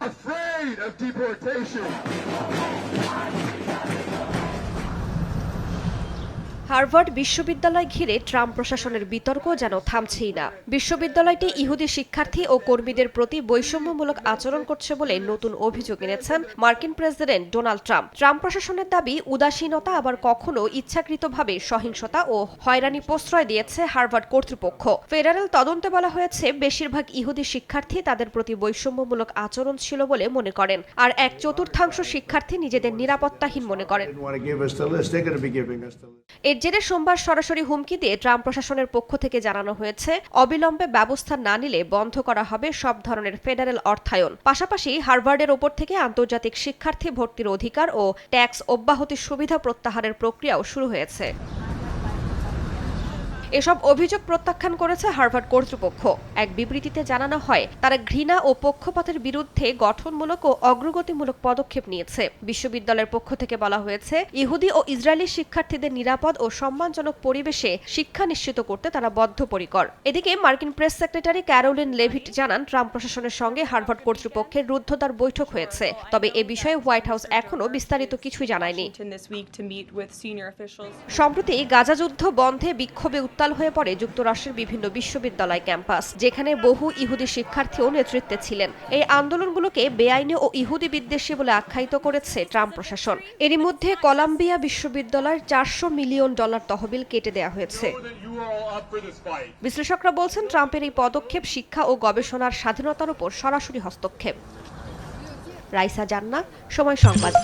afraid of deportation. Harvard বিশ্ববিদ্যালয় ঘিরে Trump প্রশাসনের বিতর্ক যেন থামছেই না। বিশ্ববিদ্যালয়টি ইহুদি শিক্ষার্থী ও কর্মীদের প্রতি বৈষম্যমূলক আচরণ করছে বলে নতুন অভিযোগ এনেছেন মার্কিন প্রেসিডেন্ট ডোনাল্ড ট্রাম্প। ট্রাম্প প্রশাসনের দাবি উদাসীনতা আবার কখনো ইচ্ছাকৃতভাবে সহিংসতা ও হয়রানি প্রশ্রয় দিয়েছে হার্ভার্ড কর্তৃপক্ষ। ফেডারেল তদন্তে বলা হয়েছে বেশিরভাগ ইহুদি শিক্ষার্থী তাদের প্রতি বৈষম্যমূলক আচরণ ছিল বলে মনে করেন আর এক চতুর্থাংশ শিক্ষার্থী নিজেদের নিরাপত্তাহীন মনে করেন. এর জেরে সোমবার সরাসরি হুমকি দিয়ে ট্রাম্প প্রশাসনের পক্ষ থেকে জানানো হয়েছে, অবিলম্বে ব্যবস্থা না নিলে বন্ধ করা হবে সব ধরনের ফেডারেল অর্থায়ন। পাশাপাশি হার্ভার্ডের ওপর থেকে আন্তর্জাতিক শিক্ষার্থী ভর্তির অধিকার ও ট্যাক্স অব্যাহতির সুবিধা প্রত্যাহারের প্রক্রিয়াও শুরু হয়েছে। এসব অভিযোগ প্রত্যাখ্যান করেছে হার্ভার্ড কর্তৃপক্ষ। এক বিবৃতিতে জানানো হয় তারা ঘৃণা ও পক্ষপাতের বিরুদ্ধে গঠনমূলক ও অগ্রগতিমূলক পদক্ষেপ নিয়েছে। বিশ্ববিদ্যালয়ের পক্ষ থেকে বলা হয়েছে ইহুদি ও ইসরায়েলি শিক্ষার্থীদের নিরাপদ ও সম্মানজনক পরিবেশে শিক্ষা নিশ্চিত করতে তারা বদ্ধপরিকর। এদিকে মার্কিন প্রেস সেক্রেটারি ক্যারোলিন লেভিট জানান ট্রাম্প প্রশাসনের সঙ্গে হার্ভার্ড কর্তৃপক্ষের রুদ্ধদ্বার বৈঠক হয়েছে। তবে এ বিষয়ে হোয়াইট হাউস এখনও বিস্তারিত কিছুই জানায়নি. সম্প্রতি গাজা যুদ্ধ বন্ধে বিক্ষোভে উত্তাল হয়ে পড়ে যুক্তরাষ্ট্রের বিভিন্ন বিশ্ববিদ্যালয় ক্যাম্পাস, যেখানে বহু ইহুদি শিক্ষার্থীও নেতৃত্বে ছিলেন। এই আন্দোলনগুলোকে বেআইনি ও ইহুদি বিদ্বেষী বলে আখ্যায়িত করেছে ট্রাম্প প্রশাসন। এরই মধ্যে কলাম্বিয়া বিশ্ববিদ্যালয়ের চারশো মিলিয়ন ডলার তহবিল কেটে দেওয়া হয়েছে. বিশ্লেষকরা বলছেন, ট্রাম্পের এই পদক্ষেপ শিক্ষা ও গবেষণার স্বাধীনতার উপর সরাসরি হস্তক্ষেপ। রাইসা জান্না সময় সংবাদ।